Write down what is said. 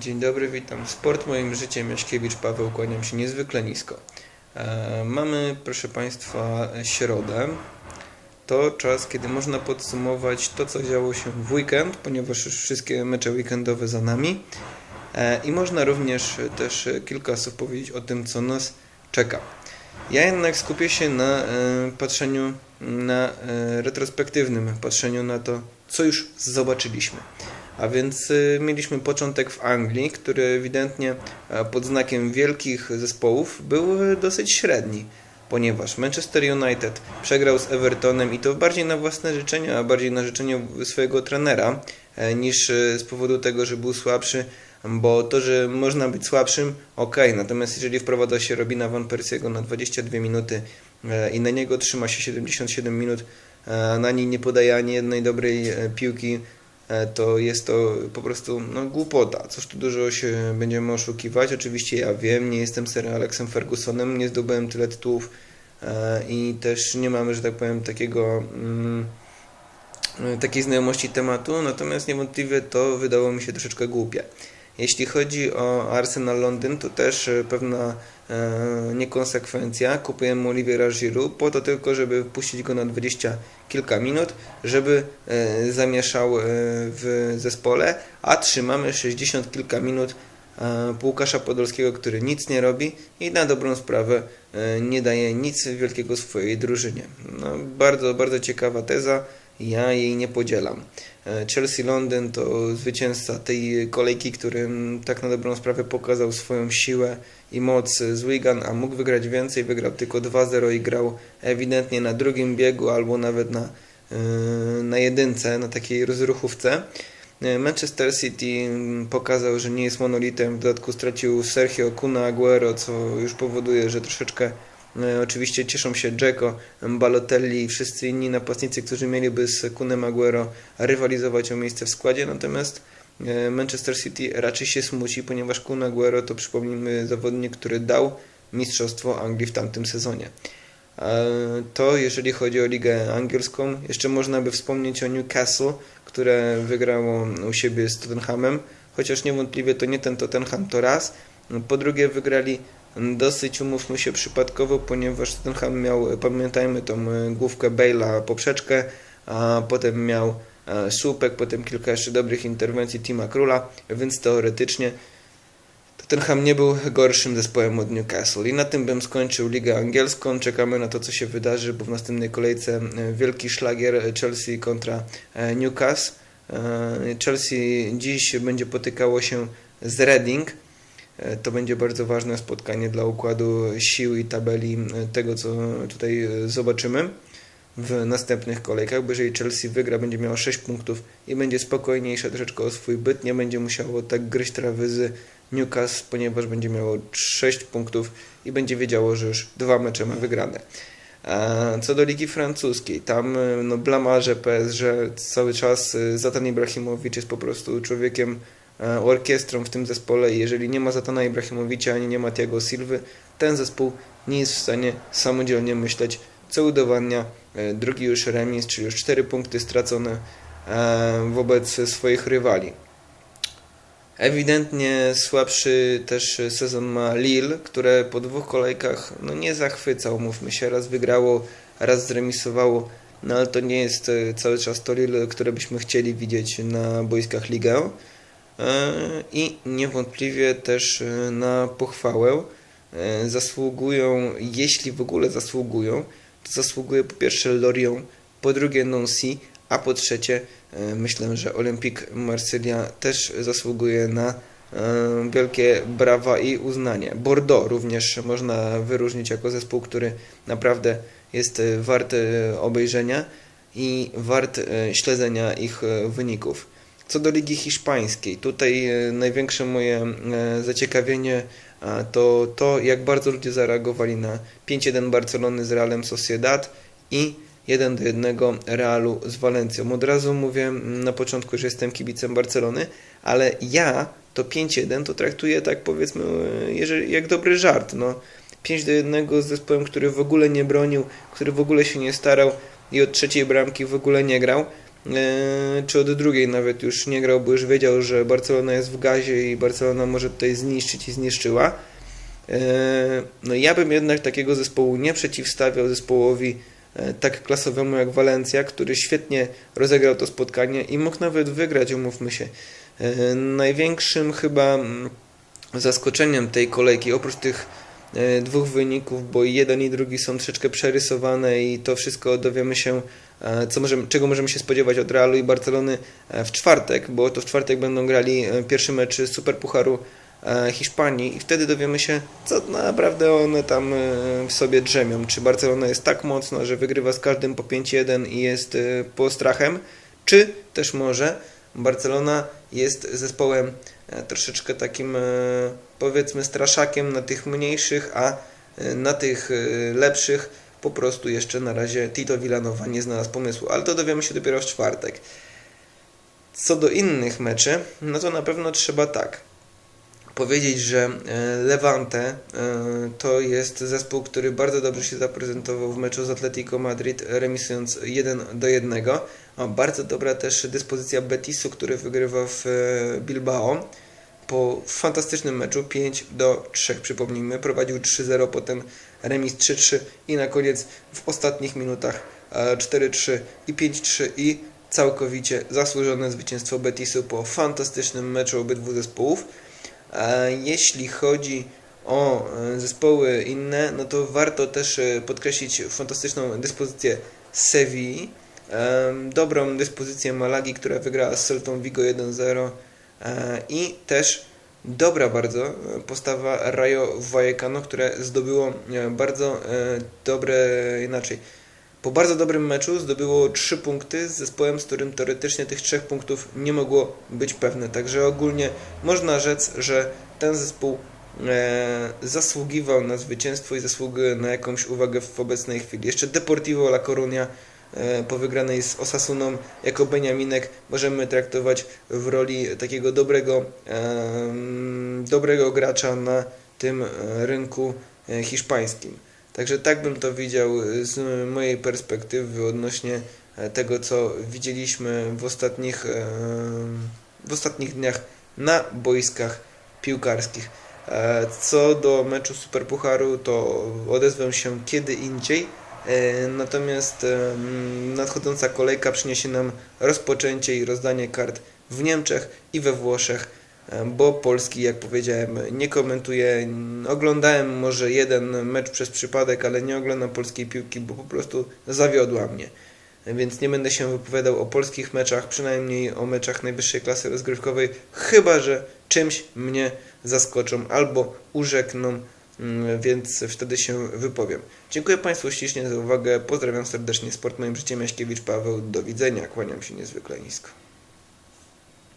Dzień dobry, witam. Sport moim życiem, Jaśkiewicz Paweł, kłaniam się niezwykle nisko. E, mamy, proszę Państwa, środę. To czas, kiedy można podsumować to, co działo się w weekend, ponieważ już wszystkie mecze weekendowe za nami. E, I można również też kilka słów powiedzieć o tym, co nas czeka. Ja jednak skupię się na e, patrzeniu na retrospektywnym patrzeniu na to, co już zobaczyliśmy. A więc y, mieliśmy początek w Anglii, który ewidentnie e, pod znakiem wielkich zespołów był e, dosyć średni, ponieważ Manchester United przegrał z Evertonem i to bardziej na własne życzenie, a bardziej na życzenie swojego trenera, e, niż z powodu tego, że był słabszy, bo to, że można być słabszym, ok, natomiast jeżeli wprowadza się Robina Van Persiego na 22 minuty i na niego trzyma się 77 minut, a na niej nie podaje ani jednej dobrej piłki, E, to jest to po prostu no, głupota. Cóż tu dużo się będziemy oszukiwać. Oczywiście ja wiem, nie jestem Sir Alexem Fergusonem, nie zdobyłem tyle tytułów e, i też nie mamy, że tak powiem, takiego mm, takiej znajomości tematu, natomiast niewątpliwie to wydało mi się troszeczkę głupie. Jeśli chodzi o Arsenal Londyn, to też e, pewna e, niekonsekwencja. Kupujemy Oliviera Giroud po to tylko, żeby puścić go na 20 kilka minut, żeby e, zamieszał w zespole, a trzymamy 60 kilka minut Łukasza Podolskiego, który nic nie robi i na dobrą sprawę nie daje nic wielkiego swojej drużynie. No, bardzo, bardzo ciekawa teza ja jej nie podzielam. E, Chelsea Londyn to zwycięzca tej kolejki, który tak na dobrą sprawę pokazał swoją siłę i moc z Wigan, a mógł wygrać więcej, wygrał tylko 2-0 i grał ewidentnie na drugim biegu albo nawet na, e, na jedynce, na takiej rozruchówce. E, Manchester City pokazał, że nie jest monolitem, w dodatku stracił Sergio Kuna Aguero, co już powoduje, że troszeczkę oczywiście cieszą się Dzeko, Balotelli i wszyscy inni napastnicy, którzy mieliby z Kunem Aguero rywalizować o miejsce w składzie, natomiast e, Manchester City raczej się smuci, ponieważ Kun Aguero to przypomnijmy zawodnik, który dał mistrzostwo Anglii w tamtym sezonie. E, to jeżeli chodzi o ligę angielską, jeszcze można by wspomnieć o Newcastle, które wygrało u siebie z Tottenhamem, chociaż niewątpliwie to nie ten Tottenham to raz. Po drugie wygrali dosyć, umówmy się, przypadkowo, ponieważ Tottenham miał, pamiętajmy, tą e, główkę Bale'a poprzeczkę, a potem miał e, słupek, potem kilka jeszcze dobrych interwencji Tima Króla, więc teoretycznie Tottenham nie był gorszym zespołem od Newcastle. I na tym bym skończył ligę angielską. Czekamy na to, co się wydarzy, bo w następnej kolejce e, wielki szlagier Chelsea kontra Newcastle. Chelsea dziś będzie potykało się z Reading. E, to będzie bardzo ważne spotkanie dla układu sił i tabeli e, tego, co tutaj e, zobaczymy w następnych kolejkach, bo jeżeli Chelsea wygra, będzie miało 6 punktów i będzie spokojniejsze troszeczkę o swój byt, nie będzie musiało tak gryźć trawy z Newcastle, ponieważ będzie miało 6 punktów i będzie wiedziało, że już dwa mecze ma wygrane. A co do Ligi Francuskiej, tam no, blamarze PSG cały czas Zatan Ibrahimowicz jest po prostu człowiekiem E, orkiestrą w tym zespole i jeżeli nie ma Zatana Ibrahimowicza ani nie ma Tiago Silwy, ten zespół nie jest w stanie samodzielnie myśleć, co udowadnia e, drugi już remis, czyli już cztery punkty stracone e, wobec swoich rywali. Ewidentnie słabszy też sezon ma Lille, które po dwóch kolejkach no nie zachwycał, mówmy się, raz wygrało, raz zremisowało, no ale to nie jest cały czas to Lille, które byśmy chcieli widzieć na boiskach Ligę. E, i niewątpliwie też e, na pochwałę e, zasługują, jeśli w ogóle zasługują, to zasługuje po pierwsze Lorient, po drugie Nancy, a po trzecie myślę, że Olympique Marsylia też zasługuje na wielkie brawa i uznanie. Bordeaux również można wyróżnić jako zespół, który naprawdę jest wart obejrzenia i wart śledzenia ich wyników. Co do Ligi Hiszpańskiej, tutaj e, największe moje e, zaciekawienie to to, jak bardzo ludzie zareagowali na 5-1 Barcelony z Realem Sociedad i 1 do 1 Realu z Walencją. Od razu mówię na początku, że jestem kibicem Barcelony, ale ja to 5-1 to traktuję tak powiedzmy e, jak dobry żart. No, 5 do 1 z zespołem, który w ogóle nie bronił, który w ogóle się nie starał i od trzeciej bramki w ogóle nie grał e, czy od drugiej nawet już nie grał, bo już wiedział, że Barcelona jest w gazie i Barcelona może tutaj zniszczyć i zniszczyła. E, No ja bym jednak takiego zespołu nie przeciwstawiał zespołowi e, tak klasowemu jak Walencja, który świetnie rozegrał to spotkanie i mógł nawet wygrać, umówmy się. E, Największym chyba mm, zaskoczeniem tej kolejki, oprócz tych e, dwóch wyników, bo jeden i drugi są troszeczkę przerysowane i to wszystko dowiemy się, e, co możemy, czego możemy się spodziewać od Realu i Barcelony e, w czwartek, bo to w czwartek będą grali e, pierwszy mecz Superpucharu e, Hiszpanii i wtedy dowiemy się, co naprawdę one tam e, w sobie drzemią. Czy Barcelona jest tak mocna, że wygrywa z każdym po 5-1 i jest e, postrachem, czy też może Barcelona jest zespołem e, troszeczkę takim e, powiedzmy straszakiem na tych mniejszych, a e, na tych lepszych po prostu jeszcze na razie Tito Villanowa nie znalazł pomysłu, ale to dowiemy się dopiero w czwartek. Co do innych meczy, no to na pewno trzeba tak powiedzieć, że e, Levante e, to jest zespół, który bardzo dobrze się zaprezentował w meczu z Atletico Madrid, remisując 1 do 1. A bardzo dobra też dyspozycja Betisu, który wygrywa w e, Bilbao po fantastycznym meczu 5 do 3 przypomnijmy, prowadził 3-0, potem remis 3-3 i na koniec w ostatnich minutach e, 4-3 i 5-3 i całkowicie zasłużone zwycięstwo Betisu po fantastycznym meczu obydwu zespołów. A jeśli chodzi o e, zespoły inne, no to warto też e, podkreślić fantastyczną dyspozycję Sevilla, em, dobrą dyspozycję Malagi, która wygrała z Celtą Vigo 1-0 e, i też dobra bardzo e, postawa Rayo Vallecano, które zdobyło e, bardzo e, dobre, inaczej, po bardzo dobrym meczu zdobyło 3 punkty z zespołem, z którym teoretycznie tych 3 punktów nie mogło być pewne. Także ogólnie można rzec, że ten zespół e, zasługiwał na zwycięstwo i zasługuje na jakąś uwagę w obecnej chwili. Jeszcze Deportivo La Coruña e, po wygranej z Osasuną jako Beniaminek możemy traktować w roli takiego dobrego, em, dobrego gracza na tym e, rynku e, hiszpańskim. Także tak bym to widział z mojej perspektywy odnośnie e, tego, co widzieliśmy w ostatnich, e, w ostatnich dniach na boiskach piłkarskich. E, Co do meczu Superpucharu, to odezwę się kiedy indziej. Natomiast nadchodząca kolejka przyniesie nam rozpoczęcie i rozdanie kart w Niemczech i we Włoszech, bo Polski, jak powiedziałem, nie komentuję. Oglądałem może jeden mecz przez przypadek, ale nie oglądam polskiej piłki, bo po prostu zawiodła mnie. Więc nie będę się wypowiadał o polskich meczach, przynajmniej o meczach najwyższej klasy rozgrywkowej, chyba że czymś mnie zaskoczą albo urzekną, mm, więc wtedy się wypowiem. Dziękuję Państwu ślicznie za uwagę, pozdrawiam serdecznie, Sport Moim Życiem, Jaśkiewicz Paweł, do widzenia, kłaniam się niezwykle nisko.